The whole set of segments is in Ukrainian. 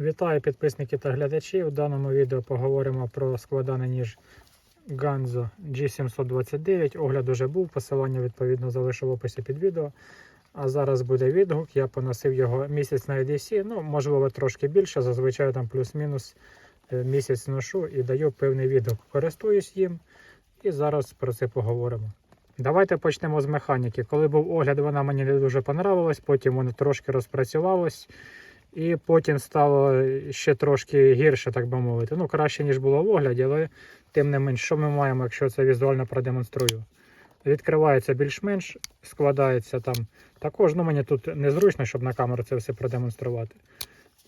Вітаю підписники та глядачі. У даному відео поговоримо про складаний ніж Ganzo G729. Огляд уже був, посилання відповідно залишу в описі під відео. А зараз буде відгук. Я поносив його місяць на EDC, ну можливо трошки більше, зазвичай там плюс-мінус е, місяць ношу і даю певний відгук. Користуюсь їм і зараз про це поговоримо. Давайте почнемо з механіки. Коли був огляд, вона мені не дуже понравилась, потім воно трошки розпрацювалось. І потім стало ще трошки гірше, так би мовити. Ну, краще, ніж було в огляді, але тим не менш, що ми маємо, якщо це візуально продемонструю. Відкривається більш-менш, складається там також. Ну, мені тут незручно, щоб на камеру це все продемонструвати.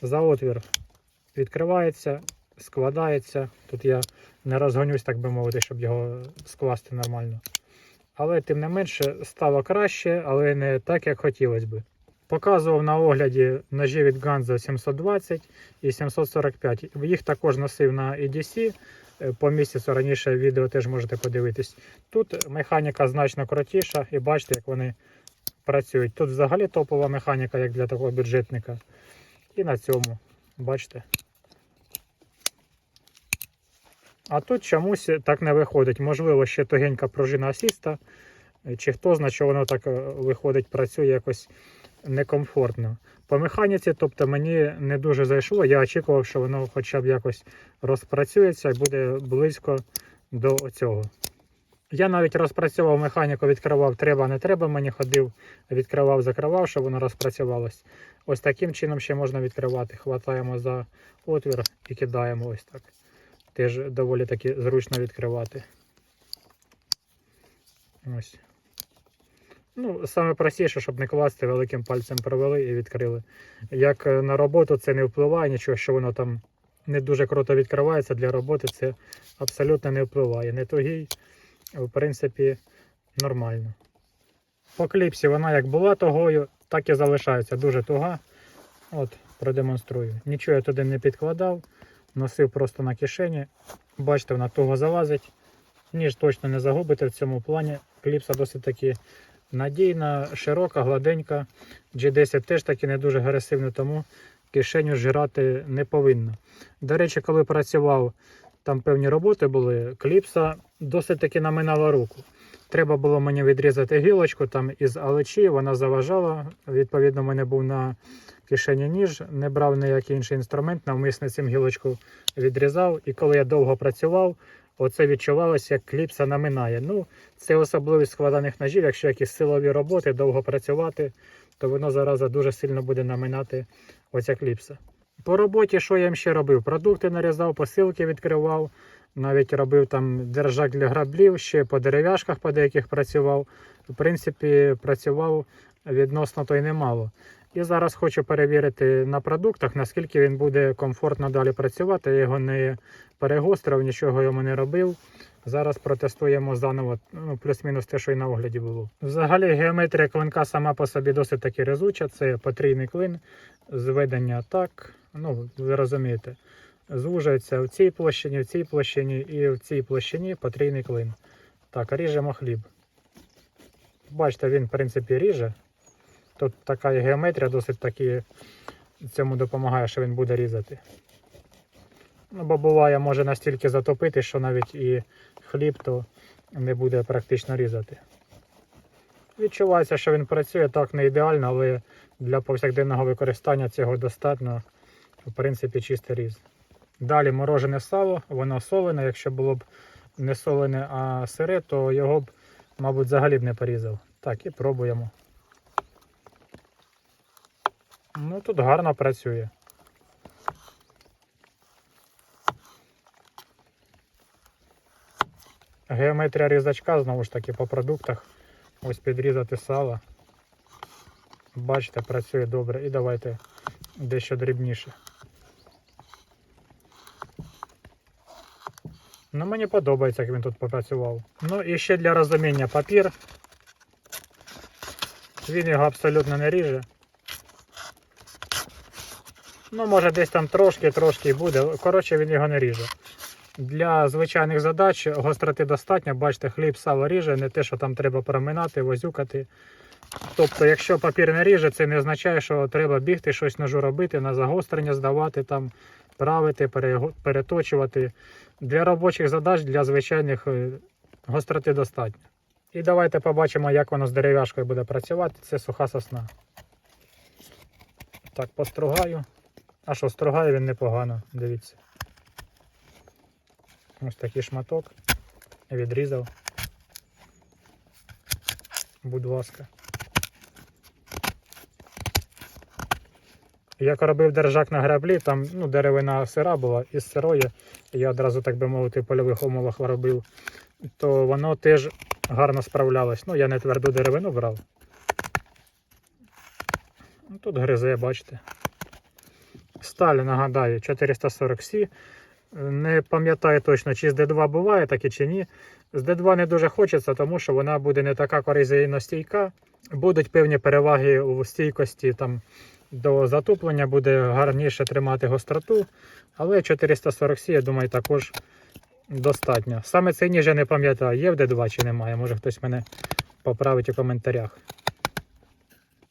За отвір відкривається, складається. Тут я не розгонюсь, так би мовити, щоб його скласти нормально. Але тим не менше стало краще, але не так, як хотілося би. Показував на огляді ножі від Ganzo 720 і 745. Їх також носив на EDC. Е, По місяцю раніше відео теж можете подивитись. Тут механіка значно крутіша, і бачите, як вони працюють. Тут взагалі топова механіка, як для такого бюджетника. І на цьому, бачите. А тут чомусь так не виходить. Можливо, ще тугенька пружина асіста. Чи хто знає, що воно так е, виходить, працює якось некомфортно. По механіці, тобто мені не дуже зайшло. Я очікував, що воно хоча б якось розпрацюється і буде близько до цього. Я навіть розпрацьовував механіку, відкривав треба, не треба. Мені ходив, відкривав, закривав, щоб воно розпрацювалось. Ось таким чином ще можна відкривати. Хватаємо за отвір і кидаємо ось так. Теж доволі таки зручно відкривати. Ось. Ну, саме простіше, щоб не класти великим пальцем провели і відкрили. Як е, на роботу це не впливає, нічого, що воно там не дуже круто відкривається для роботи, це абсолютно не впливає. Не тугий, в принципі, нормально. По кліпсі вона як була тогою, так і залишається. Дуже туга. От, продемонструю. Нічого я туди не підкладав, носив просто на кишені. Бачите, вона туго залазить. Ніж точно не загубите в цьому плані. Кліпса досить таки надійна, широка, гладенька. G10 теж таки не дуже агресивно, тому кишеню жирати не повинно. До речі, коли працював, там певні роботи були, кліпса досить таки наминала руку. Треба було мені відрізати гілочку там із алечі, вона заважала. Відповідно, в мене був на кишені ніж, не брав ніякий інший інструмент, навмисно цим гілочку відрізав. І коли я довго працював, оце відчувалося, як кліпса наминає. Ну, це особливість складаних ножів, якщо якісь силові роботи, довго працювати, то воно зараза дуже сильно буде наминати оця кліпса. По роботі, що я їм ще робив? Продукти нарізав, посилки відкривав, навіть робив там держак для граблів, ще по дерев'яшках по деяких працював. В принципі, працював відносно то й немало. І зараз хочу перевірити на продуктах, наскільки він буде комфортно далі працювати. Я його не перегострив, нічого йому не робив. Зараз протестуємо заново, ну, плюс-мінус те, що і на огляді було. Взагалі геометрія клинка сама по собі досить таки резуча. Це потрійний клин, зведення так. Ну, ви розумієте, звужується в цій площині, в цій площині і в цій площині потрійний клин. Так, ріжемо хліб. Бачите, він, в принципі, ріже. Тут така геометрія досить таки цьому допомагає, що він буде різати. Ну, бо буває, може настільки затопити, що навіть і хліб то не буде практично різати. Відчувається, що він працює так не ідеально, але для повсякденного використання цього достатньо. В принципі, чистий різ. Далі морожене сало, воно солене. Якщо було б не солене, а сире, то його б, мабуть, взагалі б не порізав. Так, і пробуємо. Ну, тут гарно працює. Геометрія різачка, знову ж таки, по продуктах. Ось підрізати сало. Бачите, працює добре. І давайте дещо дрібніше. Ну, мені подобається, як він тут попрацював. Ну і ще для розуміння папір. Він його абсолютно не ріже. Ну, може десь там трошки-трошки буде. Коротше, він його не ріже. Для звичайних задач гостроти достатньо. Бачите, хліб сало ріже, не те, що там треба проминати, возюкати. Тобто, якщо папір не ріже, це не означає, що треба бігти, щось ножу робити, на загострення здавати, там, правити, переточувати. Для робочих задач, для звичайних е, гостроти достатньо. І давайте побачимо, як воно з дерев'яшкою буде працювати. Це суха сосна. Так, постругаю. А що, стругає він непогано, дивіться. Ось такий шматок. Відрізав. Будь ласка. Як робив держак на граблі, там ну, деревина сира була із сирої, я одразу, так би мовити, в польових умовах робив, то воно теж гарно справлялось. Ну, я не тверду деревину брав. Ну, Тут гризе, бачите. Сталь, нагадаю, 440C. Не пам'ятаю точно, чи з D2 буває таке чи ні. З D2 не дуже хочеться, тому що вона буде не така коризійно стійка. Будуть певні переваги у стійкості там, до затуплення, буде гарніше тримати гостроту. Але 440C, я думаю, також достатньо. Саме цей ніж я не пам'ятаю, є в D2 чи немає. Може хтось мене поправить у коментарях.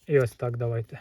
І ось так давайте.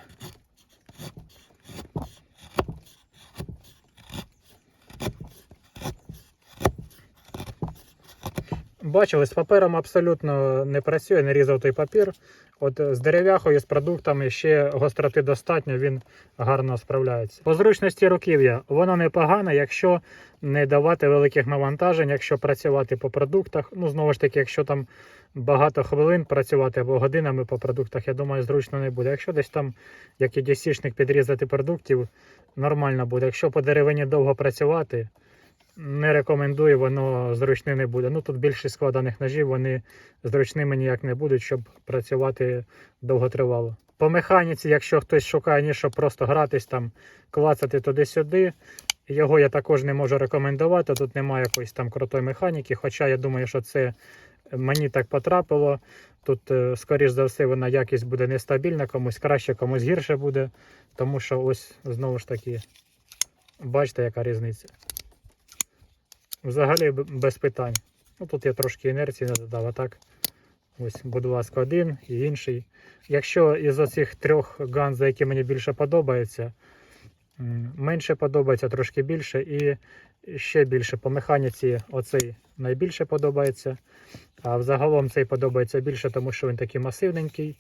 Бачили, з папером абсолютно не працює, не різав той папір. От з дерев'яхою, з продуктами ще гостроти достатньо, він гарно справляється. По зручності руків'я воно непогане, якщо не давати великих навантажень, якщо працювати по продуктах. Ну, знову ж таки, якщо там багато хвилин працювати або годинами по продуктах, я думаю, зручно не буде. Якщо десь там, як і дісішник, підрізати продуктів, нормально буде. Якщо по деревині довго працювати, не рекомендую, воно зручне не буде. Ну тут більшість складаних ножів, вони зручними ніяк не будуть, щоб працювати довготривало. По механіці, якщо хтось шукає ніж, щоб просто гратись там, клацати туди-сюди, його я також не можу рекомендувати. Тут немає якоїсь там крутої механіки. Хоча я думаю, що це мені так потрапило. Тут, е, скоріш за все, вона якість буде нестабільна, комусь краще, комусь гірше буде. Тому що ось знову ж таки, бачите, яка різниця. Взагалі без питань. Ну, тут я трошки інерції не додав, а так. Ось, будь ласка, один і інший. Якщо із оцих трьох ганз, які мені більше подобаються, менше подобається, трошки більше, і ще більше по механіці оцей найбільше подобається. А взагалом цей подобається більше, тому що він такий масивненький,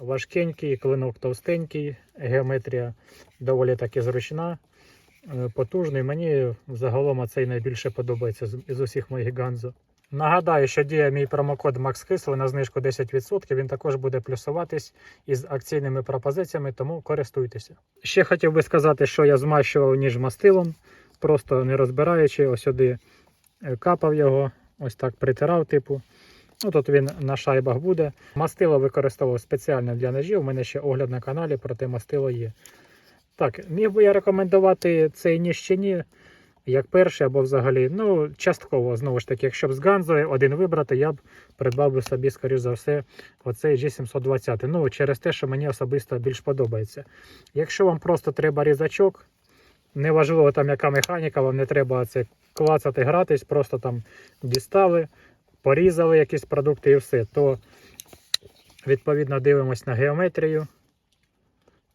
важкенький, клинок товстенький, геометрія доволі таки зручна потужний. Мені загалом оцей найбільше подобається з- усіх моїх ганзо. Нагадаю, що діє мій промокод MaxKisel на знижку 10%. Він також буде плюсуватись із акційними пропозиціями, тому користуйтеся. Ще хотів би сказати, що я змащував ніж мастилом, просто не розбираючи, ось сюди е, капав його, ось так притирав, типу. Ну, тут він на шайбах буде. Мастило використовував спеціально для ножів. У мене ще огляд на каналі, проте мастило є. Так, міг би я рекомендувати цей ніж чи ні, як перший або взагалі. Ну, частково, знову ж таки, якщо б з Ганзою один вибрати, я б придбав би собі, скоріш за все, оцей G720. Ну, через те, що мені особисто більш подобається. Якщо вам просто треба різачок, неважливо там яка механіка, вам не треба це клацати, гратись, просто там дістали, порізали якісь продукти і все, то відповідно дивимось на геометрію.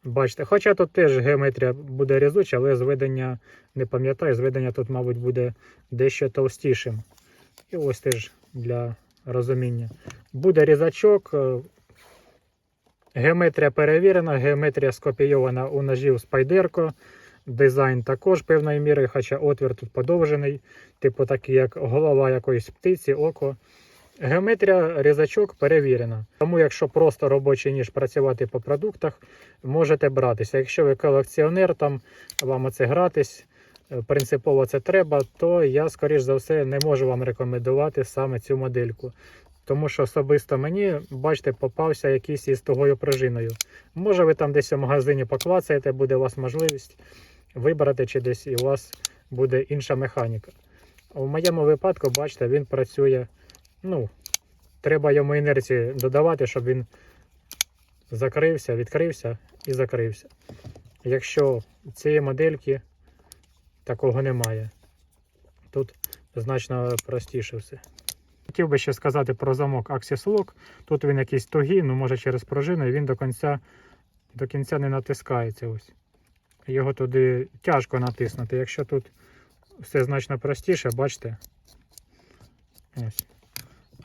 Бачите, хоча тут теж геометрія буде різуча, але зведення не пам'ятаю, зведення тут, мабуть, буде дещо товстішим. І ось теж для розуміння. Буде різачок. е, Геометрія перевірена, геометрія скопійована у ножів Спайдерко. Дизайн також певної міри, хоча отвір тут подовжений, типу такий, як голова якоїсь птиці, око. Геометрія різачок перевірена. Тому, якщо просто робочий ніж працювати по продуктах, можете братися. Якщо ви колекціонер, там вам оце гратись, е, принципово це треба, то я, скоріш за все, не можу вам рекомендувати саме цю модельку. Тому що особисто мені, бачите, попався якийсь із тугою пружиною. Може, ви там десь у магазині поклацаєте, буде у вас можливість вибрати, чи десь і у вас буде інша механіка. У моєму випадку, бачите, він працює. Ну, треба йому інерції додавати, щоб він закрився, відкрився і закрився. Якщо цієї модельки такого немає, тут значно простіше все. хотів би ще сказати про замок Axis Lock. Тут він якийсь тугий, ну може через пружину, і він до кінця, до кінця не натискається. Ось. Його туди тяжко натиснути. Якщо тут все значно простіше, бачите. Ось.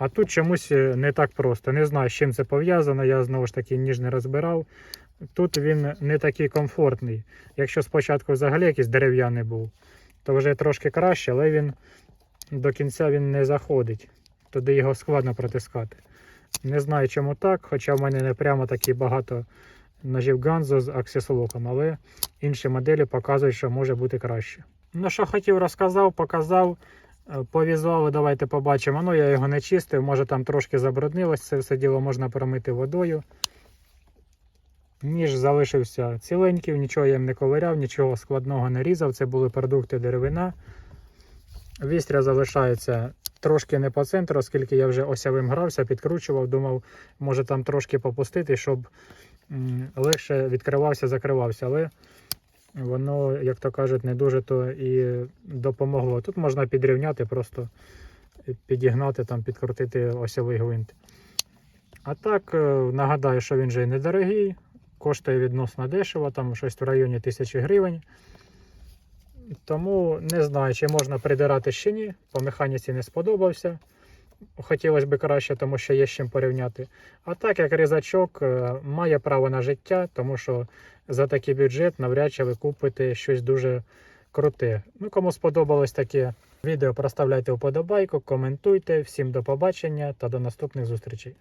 А тут чомусь е, не так просто. Не знаю, з чим це пов'язано. Я знову ж таки ніж не розбирав. Тут він не такий комфортний. Якщо спочатку взагалі якийсь дерев'яний був, то вже трошки краще, але він до кінця він не заходить. Туди його складно протискати. Не знаю, чому так, хоча в мене не прямо такі багато ножів Ганзо з аксесолоком, але інші моделі показують, що може бути краще. Ну, що хотів, розказав, показав. Е, По візуалу давайте побачимо. Ну, я його не чистив, може там трошки забруднилось, це все діло можна промити водою. Ніж залишився ціленький, нічого я їм не ковиряв, нічого складного не різав. Це були продукти деревина. Вістря залишається трошки не по центру, оскільки я вже осявим грався, підкручував, думав, може там трошки попустити, щоб легше відкривався, закривався. Але воно, як то кажуть, не дуже то і допомогло. Тут можна підрівняти, просто підігнати, там, підкрутити осьовий гвинт. А так, е, нагадаю, що він же недорогий, коштує відносно дешево, там щось в районі 1000 гривень. Тому не знаю, чи можна придирати ще ні. По механіці не сподобався. Хотілося б краще, тому що є з чим порівняти. А так як різачок е, має право на життя, тому що за такий бюджет навряд чи ви купите щось дуже круте. Ну, кому сподобалось таке відео, проставляйте вподобайку, коментуйте. Всім до побачення та до наступних зустрічей.